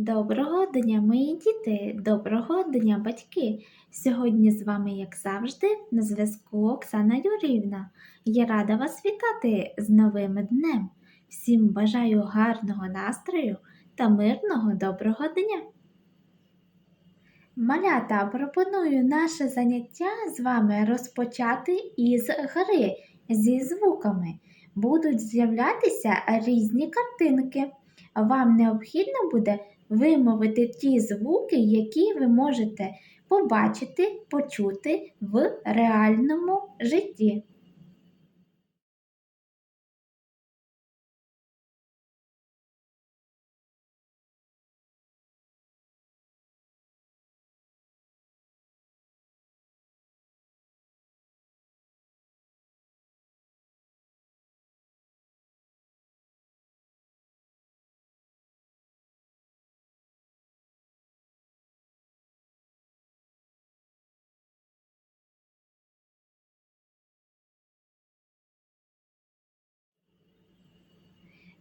Доброго дня, мої діти! Доброго дня, батьки! Сьогодні з вами, як завжди, на зв'язку Оксана Юрівна. Я рада вас вітати з новим днем. Всім бажаю гарного настрою та мирного доброго дня! Малята, пропоную наше заняття з вами розпочати із гри зі звуками. Будуть з'являтися різні картинки. Вам необхідно буде вимовити ті звуки, які ви можете побачити, почути в реальному житті.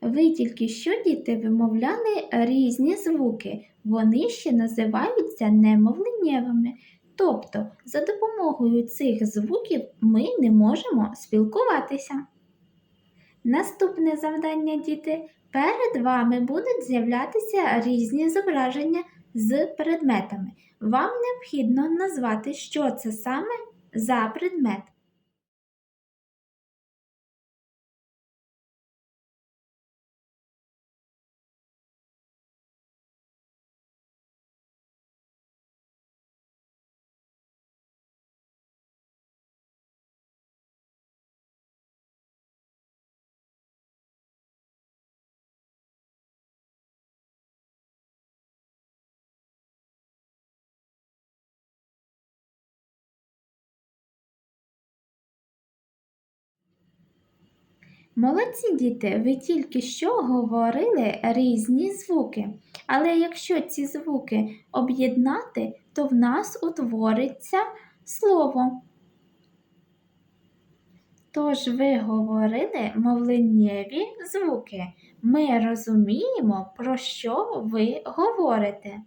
Ви тільки що діти вимовляли різні звуки, вони ще називаються немовленнєвими. Тобто, за допомогою цих звуків ми не можемо спілкуватися. Наступне завдання, діти. Перед вами будуть з'являтися різні зображення з предметами. Вам необхідно назвати, що це саме за предмет. Молодці діти, ви тільки що говорили різні звуки. Але якщо ці звуки об'єднати, то в нас утвориться слово. Тож ви говорили мовленнєві звуки. Ми розуміємо, про що ви говорите.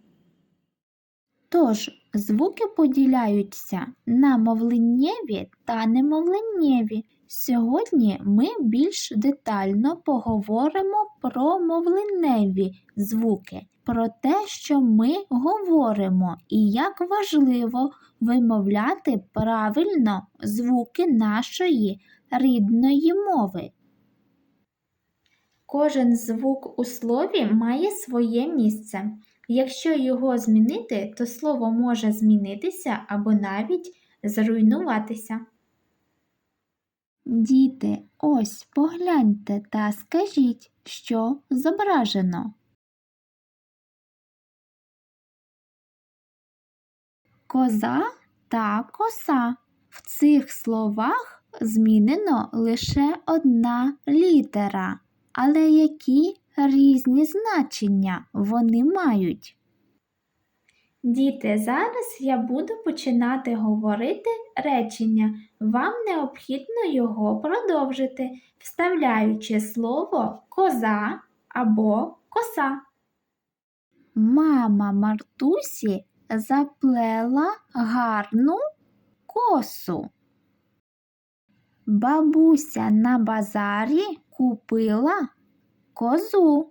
Тож, звуки поділяються на мовленнєві та немовленнєві. Сьогодні ми більш детально поговоримо про мовленневі звуки, про те, що ми говоримо і як важливо вимовляти правильно звуки нашої рідної мови. Кожен звук у слові має своє місце. Якщо його змінити, то слово може змінитися або навіть зруйнуватися. Діти, ось погляньте та скажіть, що зображено. Коза та коса. В цих словах змінено лише одна літера. Але які різні значення вони мають? Діти, зараз я буду починати говорити речення. Вам необхідно його продовжити, вставляючи слово коза або коса. Мама Мартусі заплела гарну косу. Бабуся на базарі купила козу.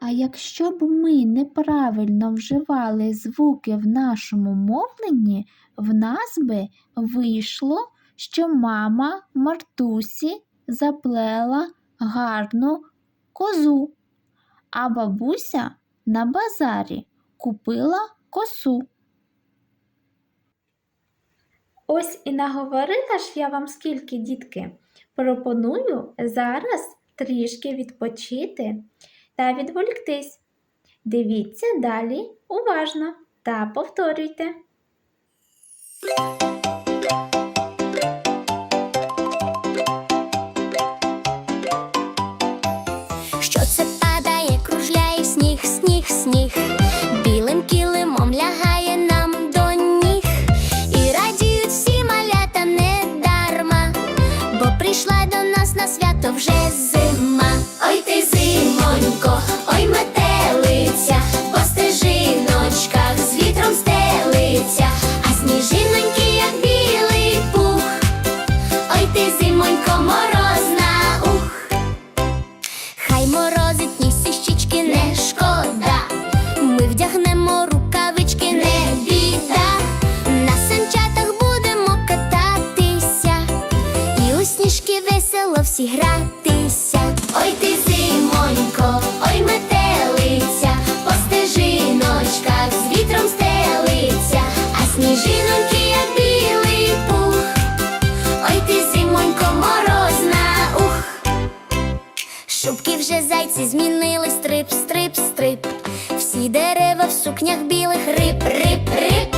А якщо б ми неправильно вживали звуки в нашому мовленні, в нас би вийшло, що мама Мартусі заплела гарну козу, а бабуся на базарі купила косу. Ось і наговорила ж я вам скільки, дітки. Пропоную зараз трішки відпочити та відволіктись. Дивіться далі уважно та повторюйте. Гратися. Ой ти зимонько, ой метелиця, по стежиночках з вітром стелиться, а сніжиноньки, як білий пух. Ой ти зимонько, морозна, ух. Шубки вже зайці змінили стрип, стрип, стрип. Всі дерева в сукнях білих риб, риб, риб.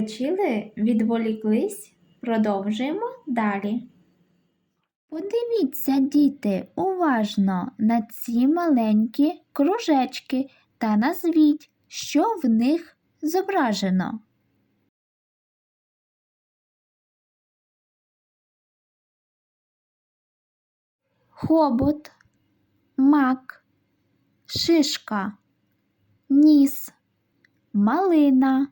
Відпочили, відволіклись, продовжуємо далі. Подивіться, діти, уважно на ці маленькі кружечки та назвіть, що в них зображено. Хобот, мак, шишка, ніс, малина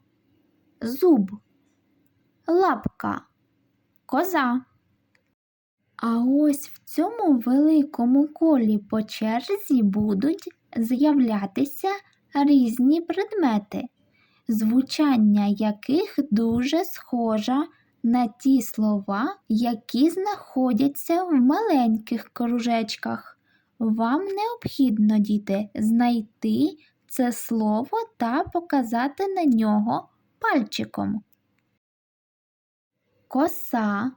зуб, лапка, коза. А ось в цьому великому колі по черзі будуть з'являтися різні предмети, звучання яких дуже схоже на ті слова, які знаходяться в маленьких кружечках. Вам необхідно, діти, знайти це слово та показати на нього пальчиком. Коса.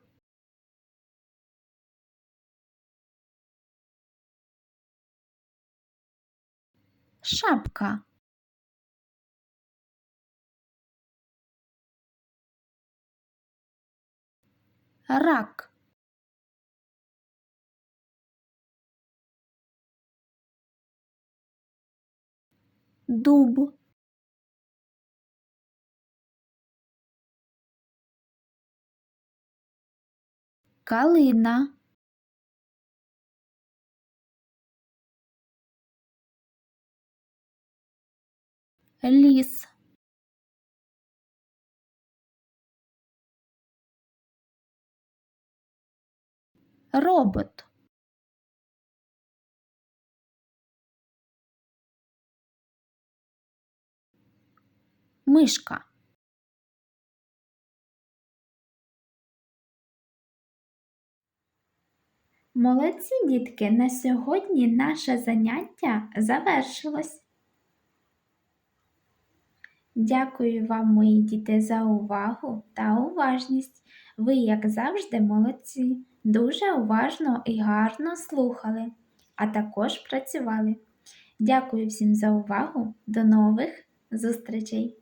Шапка. Рак. Дуб. Калина. Ліс. Робот. Мишка. Молодці, дітки, на сьогодні наше заняття завершилось. Дякую вам, мої діти, за увагу та уважність. Ви, як завжди, молодці, дуже уважно і гарно слухали, а також працювали. Дякую всім за увагу. До нових зустрічей!